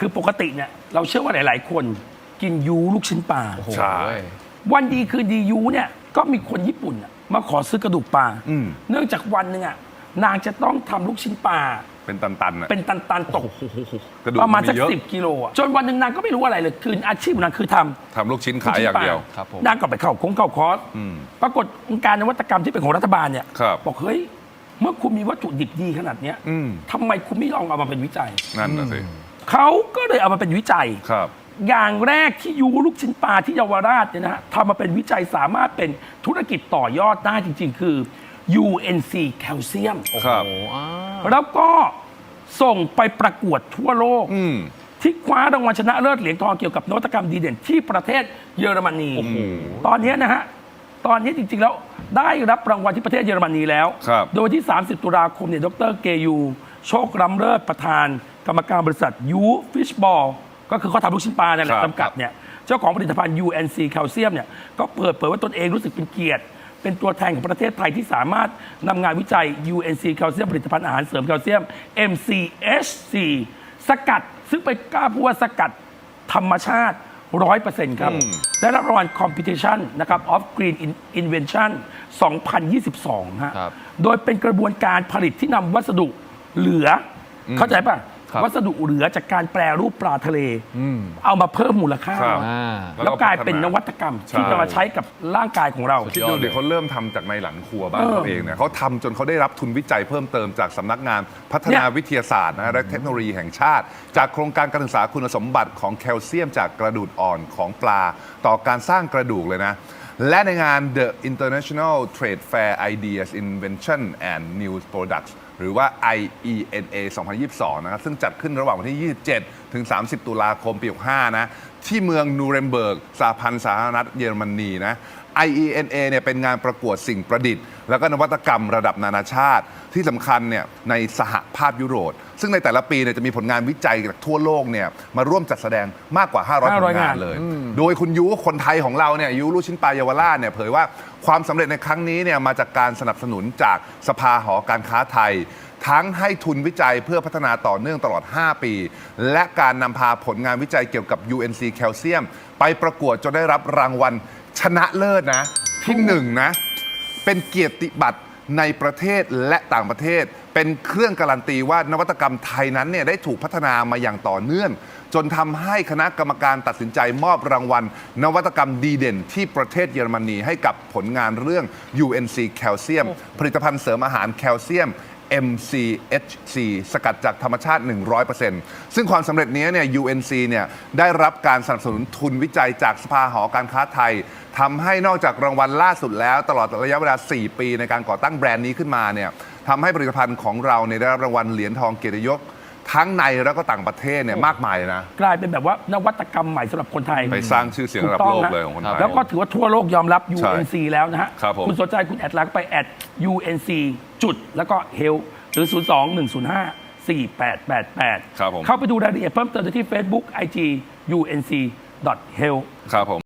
คือปกติเนี่ยเราเชื่อว่าหลาย ๆ คนกินยูลูกชิ้นปลาโอ้โหใช่ วันดีคือดียูเนี่ยก็มีคนญี่ปุ่นอะมาขอซื้อกระดูกปลา อืม เนื่องจากวันหนึ่งอะนางจะต้องทำลูกชิ้นปลา เป็นตันๆอะ เป็นตันๆตกกระดูกประมาณสักมีเยอะ สิบกิโลอะจนวันหนึ่งนางก็ไม่รู้อะไรเลย คืออาชีพของนางคือทำ ทำลูกชิ้นขายอย่างเดียว ครับผม นางก็ไปเข้าคงเข้าคอร์สอืมปรากฏองค์การนวัตกรรมที่เป็นของรัฐบาลเนี่ยครับบอกเฮ้ย เมื่อคุณมีวัตถุดิบดีขนาดเนี้ยอืม ทำไมคุณไม่ลองเอามาเป็นวิจัย นั่นน่ะสิ เขาก็เลยเอามาเป็นวิจัย ครับ อย่างแรกที่ยูลูกชิ้นปลาที่เยาวราชเนี่ยนะฮะทำมาเป็นวิจัยสามารถเป็นธุรกิจต่อยอดได้จริง ๆ คือ UNC แคลเซียม ครับ โอ้อ่าแล้วก็ส่งไปประกวดทั่วโลก อืม ที่คว้ารางวัลชนะเลิศเหรียญทองเกี่ยวกับนวัตกรรมดีเด่นที่ประเทศเยอรมนีโอ้โหตอนนี้นะฮะ ตอนนี้จริง ๆ แล้วได้รับรางวัลที่ประเทศเยอรมนีแล้ว ครับ โดยที่ 30 ตุลาคมเนี่ยดรเกยู โชคล้ำเลิศประธาน กรรมการบริษัทยูฟิชบอลก็คือเขาทำลูกชิ้นปลาเนี่ยแหละครับ จำกัดเนี่ยเจ้าของผลิตภัณฑ์ UNC แคลเซียมเนี่ยก็เปิดเผยว่าตนเองรู้สึกเป็นเกียรติ เป็นตัวแทนของประเทศไทยที่สามารถนำงานวิจัย UNC แคลเซียมผลิตภัณฑ์อาหารเสริมแคลเซียม MCHC สกัด ซึ่งไปกล้าพูดว่าสกัดธรรมชาติ 100%ครับอืมได้รับรางวัล Competition นะครับ of Green In- Invention 2022 ฮะ ครับ โดยเป็นกระบวนการผลิตที่นำวัสดุเหลืออเข้าใจป่ะครับ วัสดุเหลือจากการแปรรูปปลาทะเลอืมเอามาเพิ่มมูลค่า ครับอ่าแล้วกลายเป็นนวัตกรรมใช่ที่จะมาใช้กับร่างกายของเรา คิดดูเดี๋ยวเขาเริ่มทำจากในหลังครัวบ้านเออเขาเองเนี่ยเขาทำจนเขาได้รับทุนวิจัยเพิ่มเติมจากสำนักงานพัฒนาเนี่ย วิทยาศาสตร์นะฮะและเทคโนโลยีแห่งชาติ จากโครงการการศึกษาคุณสมบัติของแคลเซียมจากกระดูกอ่อนของปลา ต่อการสร้างกระดูกเลยนะ และในงาน The International Trade Fair Ideas Invention and New Products หรือว่า IENA 2022 นะครับ ซึ่งจัดขึ้นระหว่างวันที่ 27 ถึง 30 ตุลาคมปี 65 นะ ที่เมืองนูเรมเบิร์กสหพันธ์สาธารณรัฐเยอรมนีนะ IENA เนี่ยเป็นงานประกวดสิ่งประดิษฐ์ แล้วก็นวัตกรรมระดับนานาชาติ ที่สำคัญเนี่ยในสหภาพยุโรป ซึ่งในแต่ละปีเนี่ยจะมีผลงานวิจัยจากทั่วโลกเนี่ยมาร่วมจัดแสดงมากกว่า 500 ผล500งานเลย โดยคุณยูคนไทยของเราเนี่ยยูลูกชิ้นปลาเยาวราชเนี่ยเผยว่าความสำเร็จในครั้งนี้เนี่ยมาจากการสนับสนุนจากสภาหอการค้าไทย ทั้งให้ทุนวิจัยเพื่อพัฒนาต่อเนื่องตลอด 5 ปี และการนำพาผลงานวิจัยเกี่ยวกับ UNC แคลเซียมไปประกวดจนได้รับรางวัลชนะเลิศนะที่หนึ่งนะ เป็นเกียรติบัตรในประเทศและต่างประเทศ เป็นเครื่องการันตีว่านวัตกรรมไทยนั้นเนี่ยได้ถูกพัฒนามาอย่างต่อเนื่อง จนทำให้คณะกรรมการตัดสินใจมอบรางวัล นวัตกรรมดีเด่นที่ประเทศเยอรมนีให้กับผลงานเรื่อง UNC แคลเซียมผลิตภัณฑ์เสริมอาหารแคลเซียม MCHC สกัดจากธรรมชาติ 100%ซึ่งความสำเร็จนี้เนี่ย UNC เนี่ยได้รับการสนับสนุนทุนวิจัยจากสภาหอการค้าไทยทำให้นอกจากรางวัลล่าสุดแล้ว ตลอดระยะเวลา 4 ปีในการก่อตั้งแบรนด์นี้ขึ้นมาเนี่ยทำให้ผลิตภัณฑ์ของเราเนี่ยได้รับรางวัลเหรียญทองเกียรติยศ ทั้งในแล้วก็ต่างประเทศเนี่ยมากมายเลยนะ กลายเป็นแบบว่านวัตกรรมใหม่สำหรับคนไทย ไปสร้างชื่อเสียงระดับถูกต้โลกฮะเลยของคนไทย แล้วก็ถือว่าทั่วโลกยอมรับใช่ UNC แล้วนะฮะครับผมณสนใจคุณแอดไลน์ก็ไปแอด UNC จุดแล้วก็ Health หรือ 02 105 4888 ครับผม เข้าไปดูรายละเอียดเพิ่มเติมได้ที่ Facebook IG UNC health ครับผม